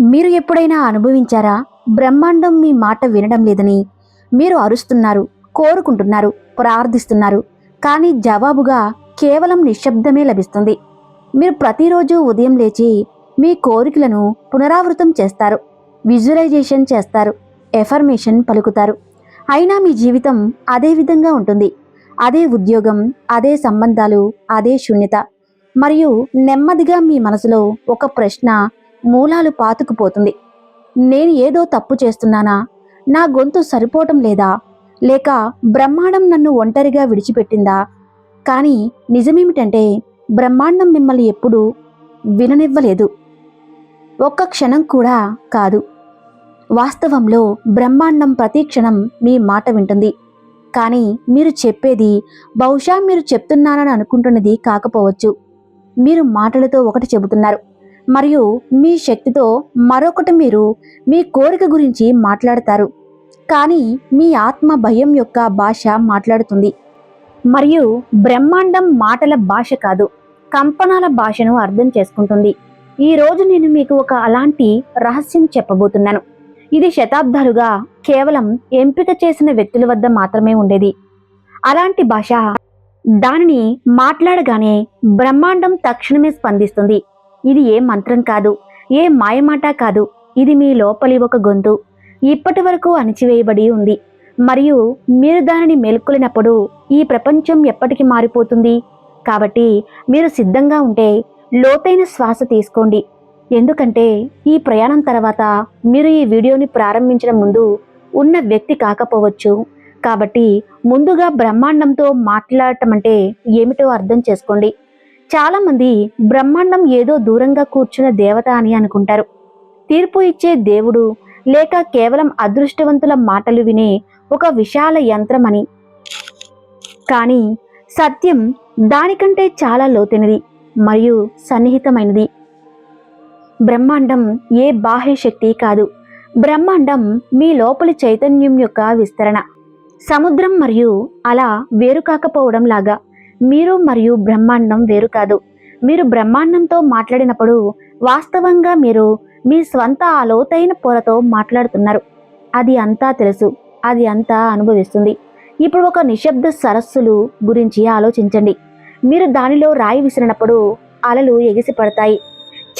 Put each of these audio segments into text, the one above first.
మీరు ఎప్పుడైనా అనుభవించారా? బ్రహ్మాండం మీ మాట వినడం లేదని. మీరు అరుస్తున్నారు కోరుకుంటున్నారు ప్రార్థిస్తున్నారు. కానీ జవాబుగా కేవలం నిశ్శబ్దమే లభిస్తుంది. మీరు ప్రతిరోజు ఉదయం లేచి మీ కోరికలను పునరావృతం చేస్తారు. విజువలైజేషన్ చేస్తారు. ఎఫర్మేషన్ పలుకుతారు. అయినా మీ జీవితం అదే విధంగా ఉంటుంది. అదే ఉద్యోగం అదే సంబంధాలు అదే శూన్యత. మరియు నెమ్మదిగా మీ మనసులో ఒక ప్రశ్న మూలాలు పాతుకుపోతుంది. నేను ఏదో తప్పు చేస్తున్నానా? నా గొంతు సరిపోవటం లేదా? లేక బ్రహ్మాండం నన్ను ఒంటరిగా విడిచిపెట్టిందా? కానీ నిజమేమిటంటే బ్రహ్మాండం మిమ్మల్ని ఎప్పుడూ విననివ్వలేదు. ఒక్క క్షణం కూడా కాదు. వాస్తవంలో బ్రహ్మాండం ప్రతి క్షణం మీ మాట వింటుంది. కానీ మీరు చెప్పేది బహుశా మీరు చెప్తున్నానని అనుకుంటున్నది కాకపోవచ్చు. మీరు మాటలతో ఒకటి చెబుతున్నారు. మరియు మీ శక్తితో మరొకటి మీరు మీ కోరిక గురించి మాట్లాడతారు. కానీ మీ ఆత్మ భయం యొక్క భాష మాట్లాడుతుంది. మరియు బ్రహ్మాండం మాటల భాష కాదు కంపనాల భాషను అర్థం చేసుకుంటుంది. ఈ రోజు నేను మీకు ఒక అలాంటి రహస్యం చెప్పబోతున్నాను. ఇది శతాబ్దాలుగా కేవలం ఎంపిక చేసిన వ్యక్తుల వద్ద మాత్రమే ఉండేది. అలాంటి భాష దానిని మాట్లాడగానే బ్రహ్మాండం తక్షణమే స్పందిస్తుంది. ఇది ఏ మంత్రం కాదు ఏ మాయమాట కాదు ఇది మీ లోపలి ఒక గొంతు. ఇప్పటి వరకు అణిచివేయబడి ఉంది. మరియు మీరు దానిని మేల్కొలినప్పుడు ఈ ప్రపంచం ఎప్పటికి మారిపోతుంది? కాబట్టి మీరు సిద్ధంగా ఉంటే లోతైన శ్వాస తీసుకోండి. ఎందుకంటే ఈ ప్రయాణం తర్వాత మీరు ఈ వీడియోని ప్రారంభించడం ముందు ఉన్న వ్యక్తి కాకపోవచ్చు. కాబట్టి ముందుగా బ్రహ్మాండంతో మాట్లాడటం అంటే ఏమిటో అర్థం చేసుకోండి. చాలామంది బ్రహ్మాండం ఏదో దూరంగా కూర్చున్న దేవత అని అనుకుంటారు. తీర్పు ఇచ్చే దేవుడు లేక కేవలం అదృష్టవంతుల మాటలు వినే ఒక విశాల యంత్రమని. కానీ సత్యం దానికంటే చాలా లోతైనది మరియు సన్నిహితమైనది. బ్రహ్మాండం ఏ బాహ్య శక్తి కాదు. బ్రహ్మాండం మీ లోపలి చైతన్యం యొక్క విస్తరణ. సముద్రం మరియు అలా వేరు కాకపోవడం లాగా మీరు మరియు బ్రహ్మాండం వేరు కాదు. మీరు బ్రహ్మాండంతో మాట్లాడినప్పుడు వాస్తవంగా మీరు మీ స్వంత ఆ లోతైన పొరతో మాట్లాడుతున్నారు. అది అంతా తెలుసు అది అంతా అనుభవిస్తుంది. ఇప్పుడు ఒక నిశ్శబ్ద సరస్సులు గురించి ఆలోచించండి. మీరు దానిలో రాయి విసిరినప్పుడు అలలు ఎగిసి పడతాయి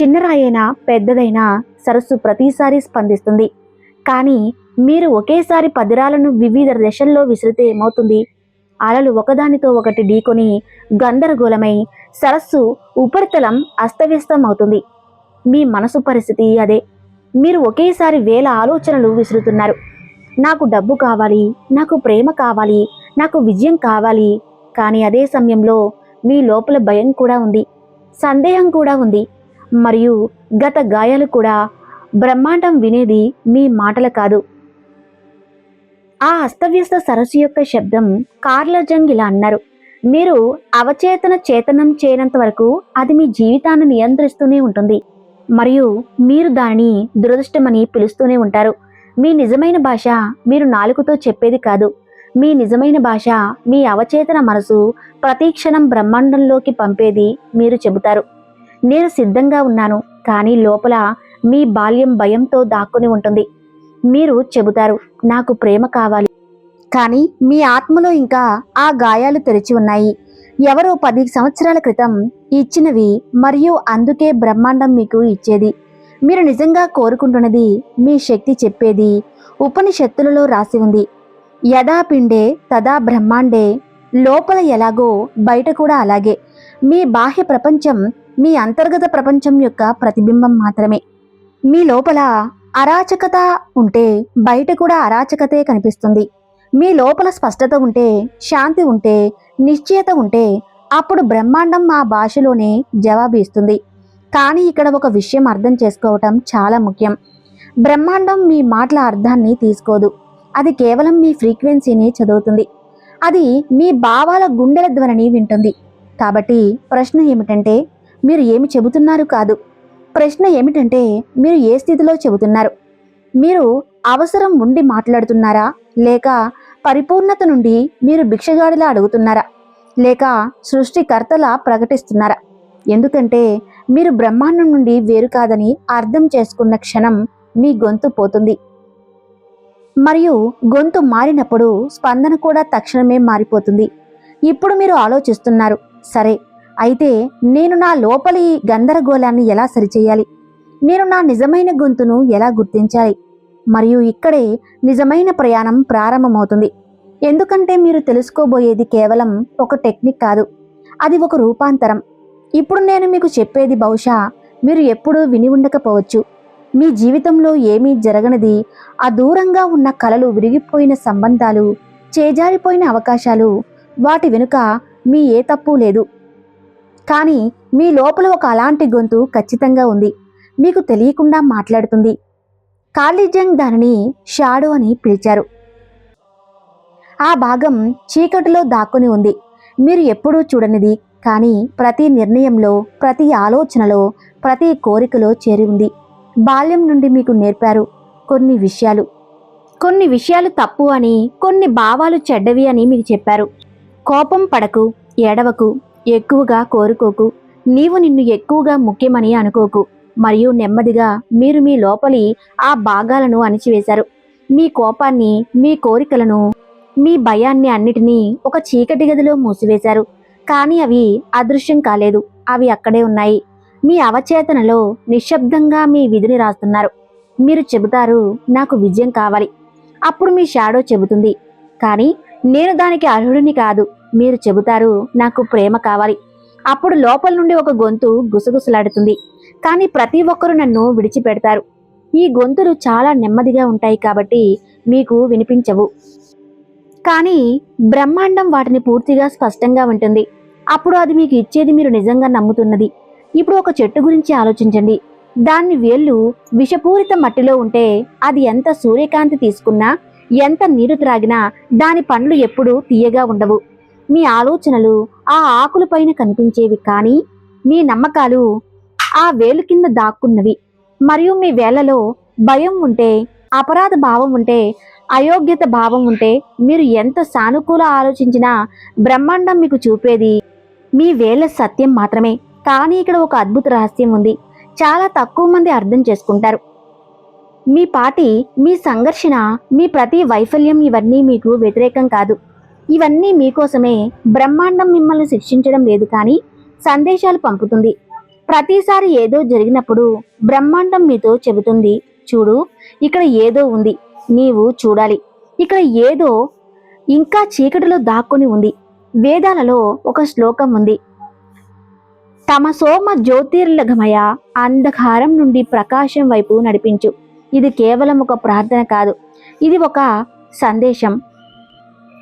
చిన్న రాయైనా పెద్దదైనా సరస్సు ప్రతిసారి స్పందిస్తుంది. కానీ మీరు ఒకేసారి పదిరాలను వివిధ దశల్లో విసిరితే ఏమవుతుంది? అలలు ఒకదానితో ఒకటి ఢీకొని గందరగోళమై సరస్సు ఉపరితలం అస్తవ్యస్తం అవుతుంది మీ మనసు పరిస్థితి అదే. మీరు ఒకేసారి వేల ఆలోచనలు విసురుతున్నారు. నాకు డబ్బు కావాలి నాకు ప్రేమ కావాలి నాకు విజయం కావాలి. కానీ అదే సమయంలో మీ లోపల భయం కూడా ఉంది. సందేహం కూడా ఉంది. మరియు గత గాయాలు కూడా బ్రహ్మాండం వినేది మీ మాటలు కాదు. ఆ అస్తవ్యస్త సరస్సు యొక్క శబ్దం కార్లజంగ్ ఇలా అన్నారు. మీరు అవచేతన చేతనం చేయనంత వరకు అది మీ జీవితాన్ని నియంత్రిస్తూనే ఉంటుంది. మరియు మీరు దానిని దురదృష్టమని పిలుస్తూనే ఉంటారు. మీ నిజమైన భాష మీరు నాలుకతో చెప్పేది కాదు. మీ నిజమైన భాష మీ అవచేతన మనసు ప్రతిక్షణం బ్రహ్మాండంలోకి పంపేది మీరు చెబుతారు. నేను సిద్ధంగా ఉన్నాను కానీ లోపల మీ బాల్యం భయంతో దాక్కుని ఉంటుంది. మీరు చెబుతారు నాకు ప్రేమ కావాలి. కానీ మీ ఆత్మలో ఇంకా ఆ గాయాలు తెరిచి ఉన్నాయి. ఎవరో పది సంవత్సరాల క్రితం ఇచ్చినవి మరియు అందుకే బ్రహ్మాండం మీకు ఇచ్చేది. మీరు నిజంగా కోరుకుంటున్నది మీ శక్తి చెప్పేది ఉపనిషత్తులలో రాసి ఉంది. యదా పిండే తదా బ్రహ్మాండే లోపల ఎలాగో బయట కూడా అలాగే. మీ బాహ్య ప్రపంచం మీ అంతర్గత ప్రపంచం యొక్క ప్రతిబింబం మాత్రమే. మీ లోపల అరాచకత ఉంటే బయట కూడా అరాచకతే కనిపిస్తుంది. మీ లోపల స్పష్టత ఉంటే శాంతి ఉంటే నిశ్చయత ఉంటే అప్పుడు బ్రహ్మాండం మా భాషలోనే జవాబు ఇస్తుంది కానీ ఇక్కడ ఒక విషయం అర్థం చేసుకోవటం చాలా ముఖ్యం. బ్రహ్మాండం మీ మాటల అర్థాన్ని తీసుకోదు. అది కేవలం మీ ఫ్రీక్వెన్సీని చదువుతుంది. అది మీ భావాల గుండెల ధ్వనిని వింటుంది. కాబట్టి ప్రశ్న ఏమిటంటే మీరు ఏమి చెబుతున్నారు కాదు. ప్రశ్న ఏమిటంటే మీరు ఏ స్థితిలో చెబుతున్నారు? మీరు అవసరం ఉండి మాట్లాడుతున్నారా? లేక పరిపూర్ణత నుండి మీరు భిక్షగాడిలా అడుగుతున్నారా? లేక సృష్టికర్తలా ప్రకటిస్తున్నారా? ఎందుకంటే మీరు బ్రహ్మాండం నుండి వేరు కాదని అర్థం చేసుకున్న క్షణం మీ గొంతు పోతుంది. మరియు గొంతు మారినప్పుడు స్పందన కూడా తక్షణమే మారిపోతుంది. ఇప్పుడు మీరు ఆలోచిస్తున్నారు సరే అయితే నేను నా లోపలి గందరగోళాన్ని ఎలా సరిచేయాలి? నేను నా నిజమైన గొంతును ఎలా గుర్తించాలి? మరియు ఇక్కడే నిజమైన ప్రయాణం ప్రారంభమవుతుంది. ఎందుకంటే మీరు తెలుసుకోబోయేది కేవలం ఒక టెక్నిక్ కాదు అది ఒక రూపాంతరం. ఇప్పుడు నేను మీకు చెప్పేది బహుశా మీరు ఎప్పుడూ విని ఉండకపోవచ్చు. మీ జీవితంలో ఏమీ జరగనిది ఆ దూరంగా ఉన్న కలలు విరిగిపోయిన సంబంధాలు చేజారిపోయిన అవకాశాలు వాటి వెనుక మీ ఏ తప్పు లేదు. కానీ మీ లోపల ఒక అలాంటి గొంతు ఖచ్చితంగా ఉంది. మీకు తెలియకుండా మాట్లాడుతుంది. కార్లిజంగ్ దానిని షాడో అని పిలిచారు. ఆ భాగం చీకటిలో దాక్కుని ఉంది. మీరు ఎప్పుడూ చూడనిది కానీ ప్రతి నిర్ణయంలో ప్రతి ఆలోచనలో ప్రతి కోరికలో చేరి ఉంది. బాల్యం నుండి మీకు నేర్పారు కొన్ని విషయాలు. కొన్ని విషయాలు తప్పు అని కొన్ని భావాలు చెడ్డవి అని మీకు చెప్పారు. కోపం పడకు ఏడవకు ఎక్కువగా కోరుకోకు. నీవు నిన్ను ఎక్కువగా ముఖ్యమని అనుకోకు. మరియు నెమ్మదిగా మీరు మీ లోపలి ఆ భాగాలను అణిచివేశారు. మీ కోపాన్ని మీ కోరికలను మీ భయాన్ని అన్నిటినీ ఒక చీకటి గదిలో మూసివేశారు. కానీ అవి అదృశ్యం కాలేదు. అవి అక్కడే ఉన్నాయి. మీ అవచేతనలో నిశ్శబ్దంగా మీ విధిని రాస్తున్నారు. మీరు చెబుతారు నాకు విజయం కావాలి. అప్పుడు మీ షాడో చెబుతుంది. కానీ నేను దానికి అర్హుడిని కాదు. మీరు చెబుతారు నాకు ప్రేమ కావాలి. అప్పుడు లోపల నుండి ఒక గొంతు గుసగుసలాడుతుంది. కానీ ప్రతి ఒక్కరూ నన్ను విడిచిపెడతారు. ఈ గొంతులు చాలా నెమ్మదిగా ఉంటాయి కాబట్టి మీకు వినిపించవు. కానీ బ్రహ్మాండం వాటిని పూర్తిగా స్పష్టంగా ఉంటుంది. అప్పుడు అది మీకు ఇచ్చేది మీరు నిజంగా నమ్ముతున్నది. ఇప్పుడు ఒక చెట్టు గురించి ఆలోచించండి. దాని వేళ్ళు విషపూరిత మట్టిలో ఉంటే అది ఎంత సూర్యకాంతి తీసుకున్నా ఎంత నీరు త్రాగినా దాని పండ్లు ఎప్పుడూ తీయగా ఉండవు. మీ ఆలోచనలు ఆ ఆకులపైన కనిపించేవి కానీ మీ నమ్మకాలు ఆ వేలు కింద దాక్కున్నవి. మరియు మీ వేళ్ళలో భయం ఉంటే అపరాధ భావం ఉంటే అయోగ్యత భావం ఉంటే మీరు ఎంత సానుకూల ఆలోచించినా బ్రహ్మాండం మీకు చూపేది మీ వేళ్ళ సత్యం మాత్రమే. కానీ ఇక్కడ ఒక అద్భుత రహస్యం ఉంది. చాలా తక్కువ మంది అర్థం చేసుకుంటారు. మీ పాటి మీ సంఘర్షణ మీ ప్రతి వైఫల్యం ఇవన్నీ మీకు వ్యతిరేకం కాదు. ఇవన్నీ మీకోసమే బ్రహ్మాండం మిమ్మల్ని శిక్షించడం లేదు కానీ సందేశాలు పంపుతుంది. ప్రతిసారి ఏదో జరిగినప్పుడు బ్రహ్మాండం మీతో చెబుతుంది. చూడు ఇక్కడ ఏదో ఉంది. నీవు చూడాలి. ఇక్కడ ఏదో ఇంకా చీకటిలో దాక్కుని ఉంది. వేదాలలో ఒక శ్లోకం ఉంది. తమ సోమ జ్యోతిర్లఘమయ అంధకారం నుండి ప్రకాశం వైపు నడిపించు. ఇది కేవలం ఒక ప్రార్థన కాదు. ఇది ఒక సందేశం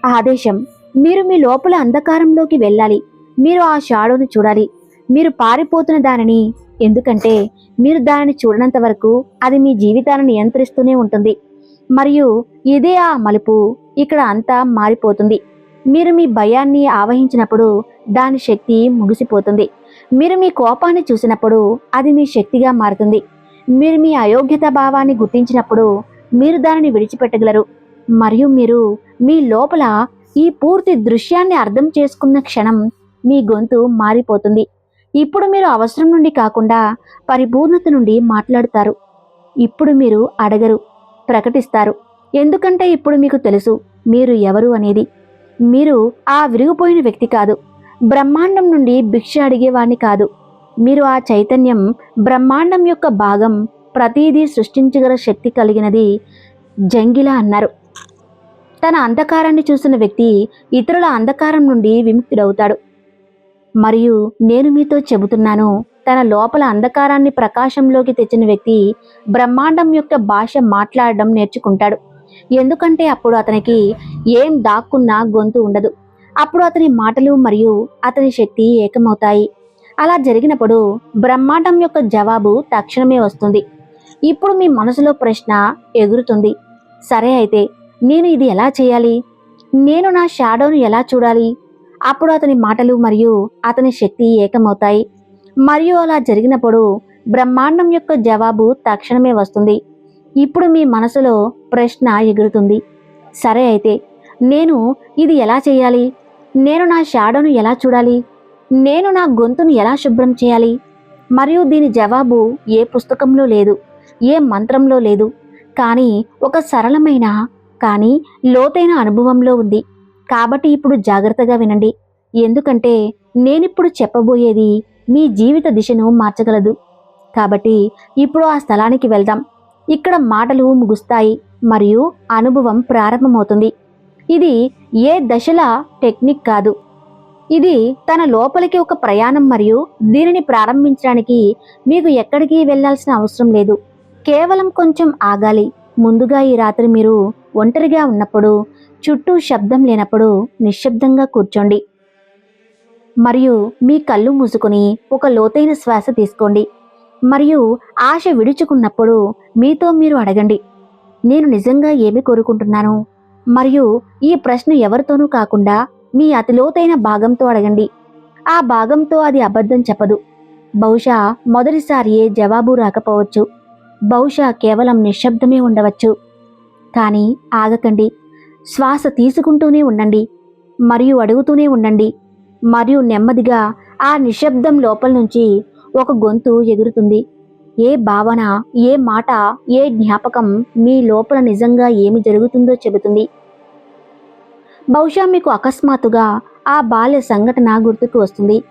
ఆదేశం. మీరు మీ లోపల అంధకారంలోకి వెళ్ళాలి. మీరు ఆ షాడోను చూడాలి. మీరు పారిపోతున్న దానిని ఎందుకంటే మీరు దానిని చూడనంత వరకు అది మీ జీవితాన్ని నియంత్రిస్తూనే ఉంటుంది. మరియు ఇదే ఆ మలుపు ఇక్కడ అంతా మారిపోతుంది. మీరు మీ భయాన్ని ఆవహించినప్పుడు దాని శక్తి ముగిసిపోతుంది. మీరు మీ కోపాన్ని చూసినప్పుడు అది మీ శక్తిగా మారుతుంది. మీరు మీ అయోగ్యత భావాన్ని గుర్తించినప్పుడు మీరు దానిని విడిచిపెట్టగలరు. మరియు మీరు మీ లోపల ఈ పూర్తి దృశ్యాన్ని అర్థం చేసుకున్న క్షణం మీ గొంతు మారిపోతుంది. ఇప్పుడు మీరు అవసరం నుండి కాకుండా పరిపూర్ణత నుండి మాట్లాడుతారు. ఇప్పుడు మీరు అడగరు ప్రకటిస్తారు. ఎందుకంటే ఇప్పుడు మీకు తెలుసు మీరు ఎవరు అనేది. మీరు ఆ విరిగిపోయిన వ్యక్తి కాదు. బ్రహ్మాండం నుండి భిక్ష అడిగేవాణ్ణి కాదు. మీరు ఆ చైతన్యం బ్రహ్మాండం యొక్క భాగం ప్రతిదీ సృష్టించగల శక్తి కలిగినది జంగిల అన్నారు. తన అంధకారాన్ని చూసిన వ్యక్తి ఇతరుల అంధకారం నుండి విముక్తుడవుతాడు. మరియు నేను మీతో చెబుతున్నాను తన లోపల అంధకారాన్ని ప్రకాశంలోకి తెచ్చిన వ్యక్తి బ్రహ్మాండం యొక్క భాష మాట్లాడడం నేర్చుకుంటాడు. ఎందుకంటే అప్పుడు అతనికి ఏం దాక్కున్నా గొంతు ఉండదు. అప్పుడు అతని మాటలు మరియు అతని శక్తి ఏకమవుతాయి. అలా జరిగినప్పుడు బ్రహ్మాండం యొక్క జవాబు తక్షణమే వస్తుంది. ఇప్పుడు మీ మనసులో ప్రశ్న ఎగురుతుంది. సరే అయితే నేను ఇది ఎలా చేయాలి? నేను నా షాడోను ఎలా చూడాలి? అప్పుడు అతని మాటలు మరియు అతని శక్తి ఏకమవుతాయి. మరియు అలా జరిగినప్పుడు బ్రహ్మాండం యొక్క జవాబు తక్షణమే వస్తుంది. ఇప్పుడు మీ మనసులో ప్రశ్న ఎగురుతుంది. సరే అయితే నేను ఇది ఎలా చేయాలి? నేను నా షాడోను ఎలా చూడాలి? నేను నా గొంతును ఎలా శుభ్రం చేయాలి? మరియు దీని జవాబు ఏ పుస్తకంలో లేదు ఏ మంత్రంలో లేదు. కానీ ఒక సరళమైన కానీ లోతైన అనుభవంలో ఉంది. కాబట్టి ఇప్పుడు జాగ్రత్తగా వినండి. ఎందుకంటే నేనిప్పుడు చెప్పబోయేది మీ జీవిత దిశను మార్చగలదు. కాబట్టి ఇప్పుడు ఆ స్థలానికి వెళ్దాం. ఇక్కడ మాటలు ముగుస్తాయి మరియు అనుభవం ప్రారంభమవుతుంది. ఇది ఏ దశల టెక్నిక్ కాదు. ఇది తన లోపలికి ఒక ప్రయాణం మరియు దీనిని ప్రారంభించడానికి మీకు ఎక్కడికి వెళ్ళాల్సిన అవసరం లేదు. కేవలం కొంచెం ఆగాలి. ముందుగా ఈ రాత్రి మీరు ఒంటరిగా ఉన్నప్పుడు చుట్టూ శబ్దం లేనప్పుడు నిశ్శబ్దంగా కూర్చోండి. మరియు మీ కళ్ళు మూసుకొని ఒక లోతైన శ్వాస తీసుకోండి. మరియు ఆశ విడుచుకున్నప్పుడు మీతో మీరు అడగండి. నేను నిజంగా ఏమి కోరుకుంటున్నాను? మరియు ఈ ప్రశ్న ఎవరితోనూ కాకుండా మీ అతి లోతైన భాగంతో అడగండి. ఆ భాగంతో అది అబద్ధం చెప్పదు. బహుశా మొదటిసారియే జవాబు రాకపోవచ్చు. బహుశా కేవలం నిశ్శబ్దమే ఉండవచ్చు. కానీ ఆగకండి. శ్వాస తీసుకుంటూనే ఉండండి. మరియు అడుగుతూనే ఉండండి. మరియు నెమ్మదిగా ఆ నిశ్శబ్దం లోపల నుంచి ఒక గొంతు ఎగురుతుంది. ఏ భావన ఏ మాట ఏ జ్ఞాపకం మీ లోపల నిజంగా ఏమి జరుగుతుందో చెబుతుంది. బహుశా మీకు అకస్మాత్తుగా ఆ బాల్య సంఘటన గుర్తుకు వస్తుంది.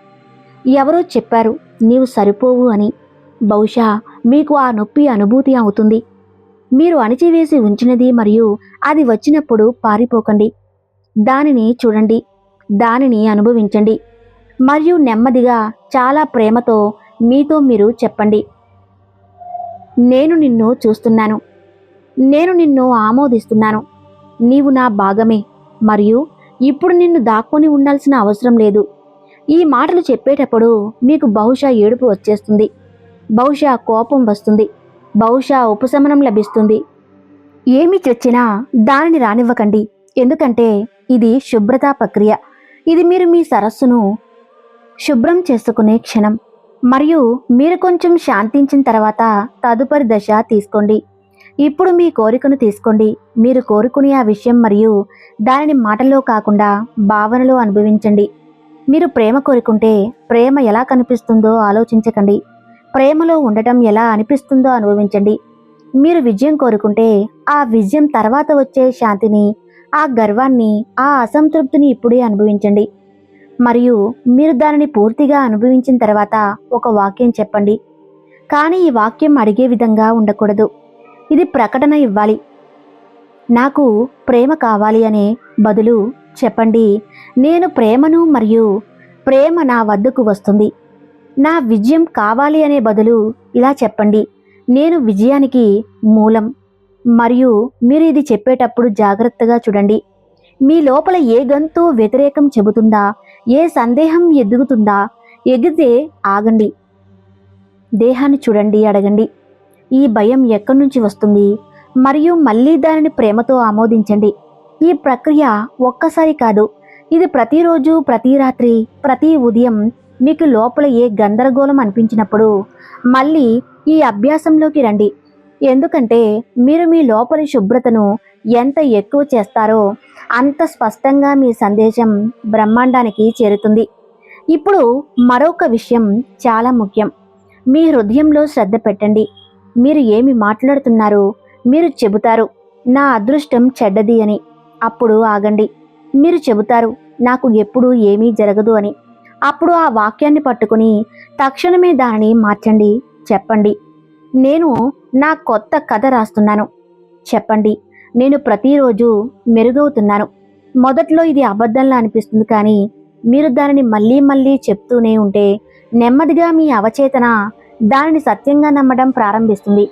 ఎవరో చెప్పారు నీవు సరిపోవు అని. బహుశా మీకు ఆ నొప్పి అనుభూతి అవుతుంది. మీరు అణిచివేసి ఉంచినది మరియు అది వచ్చినప్పుడు పారిపోకండి. దానిని చూడండి దానిని అనుభవించండి. మరియు నెమ్మదిగా చాలా ప్రేమతో మీతో మీరు చెప్పండి. నేను నిన్ను చూస్తున్నాను. నేను నిన్ను ఆమోదిస్తున్నాను. నీవు నా భాగమే. మరియు ఇప్పుడు నిన్ను దాక్కొని ఉండాల్సిన అవసరం లేదు. ఈ మాటలు చెప్పేటప్పుడు మీకు బహుశా ఏడుపు వచ్చేస్తుంది. బహుశా కోపం వస్తుంది. బహుశా ఉపశమనం లభిస్తుంది. ఏమి చొచ్చినా దానిని రానివ్వకండి. ఎందుకంటే ఇది శుభ్రతా ప్రక్రియ. ఇది మీరు మీ సరస్సును శుభ్రం చేసుకునే క్షణం. మరియు మీరు కొంచెం శాంతించిన తర్వాత తదుపరి దశ తీసుకోండి. ఇప్పుడు మీ కోరికను తీసుకోండి. మీరు కోరుకునే ఆ విషయం మరియు దానిని మాటల్లో కాకుండా భావనలో అనుభవించండి. మీరు ప్రేమ కోరుకుంటే ప్రేమ ఎలా కనిపిస్తుందో ఆలోచించకండి. ప్రేమలో ఉండటం ఎలా అనిపిస్తుందో అనుభవించండి. మీరు విజయం కోరుకుంటే ఆ విజయం తర్వాత వచ్చే శాంతిని ఆ గర్వాన్ని ఆ అసంతృప్తిని ఇప్పుడే అనుభవించండి. మరియు మీరు దానిని పూర్తిగా అనుభవించిన తర్వాత ఒక వాక్యం చెప్పండి. కానీ ఈ వాక్యం అడిగే విధంగా ఉండకూడదు. ఇది ప్రకటన ఇవ్వాలి. నాకు ప్రేమ కావాలి అనే బదులు చెప్పండి. నేను ప్రేమను మరియు ప్రేమ నా వద్దకు వస్తుంది. నా విజయం కావాలి అనే బదులు ఇలా చెప్పండి. నేను విజయానికి మూలం. మరియు మీరు ఇది చెప్పేటప్పుడు జాగ్రత్తగా చూడండి. మీ లోపల ఏ గంతు వ్యతిరేకం చెబుతుందా? ఏ సందేహం ఎదుగుతుందా? ఎగితే ఆగండి. దేహాన్ని చూడండి అడగండి. ఈ భయం ఎక్కడి నుంచి వస్తుంది? మరియు మళ్ళీ దానిని ప్రేమతో ఆమోదించండి. ఈ ప్రక్రియ ఒక్కసారి కాదు ఇది ప్రతిరోజు ప్రతి రాత్రి ప్రతి ఉదయం మీకు లోపల ఏ గందరగోళం అనిపించినప్పుడు మళ్ళీ ఈ అభ్యాసంలోకి రండి. ఎందుకంటే మీరు మీ లోపలి శుభ్రతను ఎంత ఎక్కువ చేస్తారో అంత స్పష్టంగా మీ సందేశం బ్రహ్మాండానికి చేరుతుంది. ఇప్పుడు మరొక విషయం చాలా ముఖ్యం. మీ హృదయంలో శ్రద్ధ పెట్టండి. మీరు ఏమి మాట్లాడుతున్నారు? మీరు చెబుతారు నా అదృష్టం చెడ్డది అని. అప్పుడు ఆగండి. మీరు చెబుతారు నాకు ఎప్పుడు ఏమీ జరగదు అని. అప్పుడు ఆ వాక్యాన్ని పట్టుకుని తక్షణమే దానిని మార్చండి చెప్పండి. నేను నా కొత్త కథ రాస్తున్నాను. చెప్పండి. నేను ప్రతిరోజు మెరుగవుతున్నాను. మొదట్లో ఇది అబద్ధంలా అనిపిస్తుంది కానీ మీరు దానిని మళ్ళీ మళ్ళీ చెప్తూనే ఉంటే నెమ్మదిగా మీ అవచేతన దానిని సత్యంగా నమ్మడం ప్రారంభిస్తుంది.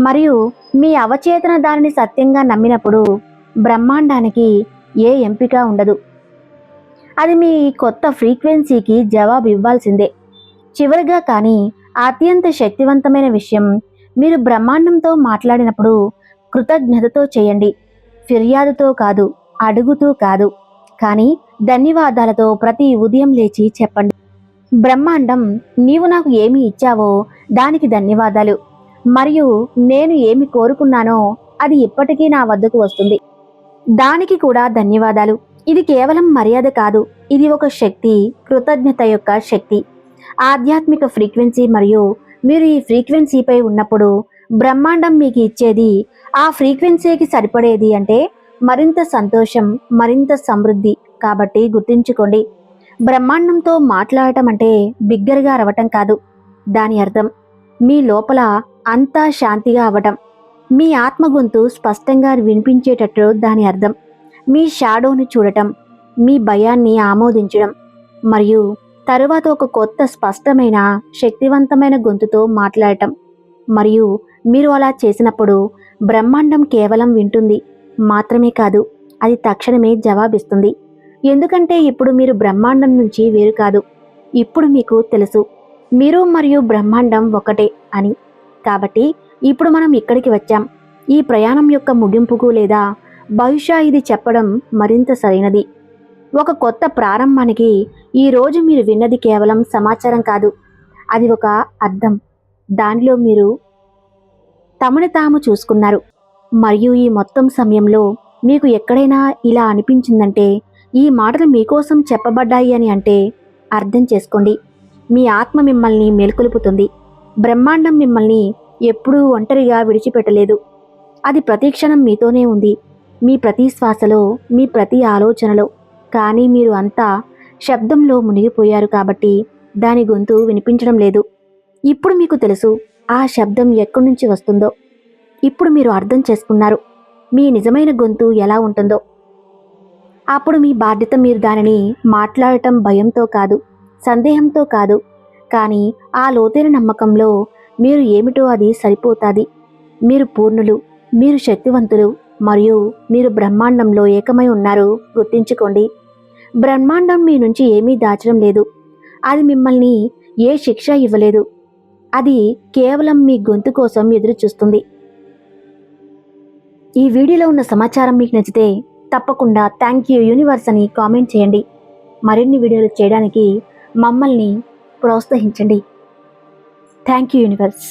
మరియు మీ అవచేతన దానిని సత్యంగా నమ్మినప్పుడు బ్రహ్మాండానికి ఏ ఎంపిక ఉండదు. అది మీ కొత్త ఫ్రీక్వెన్సీకి జవాబు ఇవ్వాల్సిందే. చివరిగా కానీ అత్యంత శక్తివంతమైన విషయం మీరు బ్రహ్మాండంతో మాట్లాడినప్పుడు కృతజ్ఞతతో చేయండి. ఫిర్యాదుతో కాదు అడుగుతూ కాదు. కానీ ధన్యవాదాలతో ప్రతి ఉదయం లేచి చెప్పండి. బ్రహ్మాండం నీవు నాకు ఏమి ఇచ్చావో దానికి ధన్యవాదాలు. మరియు నేను ఏమి కోరుకున్నానో అది ఇప్పటికీ నా వద్దకు వస్తుంది. దానికి కూడా ధన్యవాదాలు. ఇది కేవలం మర్యాద కాదు. ఇది ఒక శక్తి కృతజ్ఞత యొక్క శక్తి. ఆధ్యాత్మిక ఫ్రీక్వెన్సీ మరియు మీరు ఈ ఫ్రీక్వెన్సీపై ఉన్నప్పుడు బ్రహ్మాండం మీకు ఇచ్చేది ఆ ఫ్రీక్వెన్సీకి సరిపడేది అంటే మరింత సంతోషం మరింత సమృద్ధి. కాబట్టి గుర్తుంచుకోండి. బ్రహ్మాండంతో మాట్లాడటం అంటే బిగ్గరగా అరవటం కాదు. దాని అర్థం మీ లోపల అంతా శాంతిగా అవ్వటం. మీ ఆత్మ గొంతు స్పష్టంగా వినిపించేటట్టు దాని అర్థం. మీ షాడోను చూడటం మీ భయాన్ని ఆమోదించడం. మరియు తరువాత ఒక కొత్త స్పష్టమైన శక్తివంతమైన గొంతుతో మాట్లాడటం. మరియు మీరు అలా చేసినప్పుడు బ్రహ్మాండం కేవలం వింటుంది మాత్రమే కాదు అది తక్షణమే జవాబిస్తుంది. ఎందుకంటే ఇప్పుడు మీరు బ్రహ్మాండం నుంచి వేరు కాదు. ఇప్పుడు మీకు తెలుసు. మీరు మరియు బ్రహ్మాండం ఒకటే అని. కాబట్టి ఇప్పుడు మనం ఇక్కడికి వచ్చాం. ఈ ప్రయాణం యొక్క ముగింపుకు లేదా బహుశా ఇది చెప్పడం మరింత సరైనది. ఒక కొత్త ప్రారంభానికి ఈ రోజు మీరు విన్నది కేవలం సమాచారం కాదు. అది ఒక అర్థం. దానిలో మీరు తమని తాము చూసుకున్నారు. మరియు ఈ మొత్తం సమయంలో మీకు ఎక్కడైనా ఇలా అనిపించిందంటే ఈ మాటలు మీకోసం చెప్పబడ్డాయి అని అంటే అర్థం చేసుకోండి. మీ ఆత్మ మిమ్మల్ని మేల్కొలుపుతుంది. బ్రహ్మాండం మిమ్మల్ని ఎప్పుడూ ఒంటరిగా విడిచిపెట్టలేదు. అది ప్రతిక్షణం మీతోనే ఉంది. మీ ప్రతి శ్వాసలో మీ ప్రతి ఆలోచనలో. కానీ మీరు అంతా శబ్దంలో మునిగిపోయారు కాబట్టి దాని గొంతు వినిపించడం లేదు. ఇప్పుడు మీకు తెలుసు ఆ శబ్దం ఎక్కడి నుంచి వస్తుందో. ఇప్పుడు మీరు అర్థం చేసుకున్నారు. మీ నిజమైన గొంతు ఎలా ఉంటుందో. అప్పుడు మీ బాధ్యత మీరు దానిని మాట్లాడటం భయంతో కాదు సందేహంతో కాదు. కానీ ఆ లోతైన నమ్మకంలో మీరు ఏమిటో అది సరిపోతుంది. మీరు పూర్ణులు మీరు శక్తివంతులు మరియు మీరు బ్రహ్మాండంలో ఏకమై ఉన్నారు గుర్తించుకోండి. బ్రహ్మాండం మీ నుంచి ఏమీ దాచడం లేదు. అది మిమ్మల్ని ఏ శిక్ష ఇవ్వలేదు. అది కేవలం మీ గొంతు కోసం ఎదురు చూస్తుంది ఈ వీడియోలో ఉన్న సమాచారం మీకు నచ్చితే తప్పకుండా థ్యాంక్ యూ యూనివర్స్ అని కామెంట్ చేయండి. మరిన్ని వీడియోలు చేయడానికి మమ్మల్ని ప్రోత్సహించండి. Thank you universe.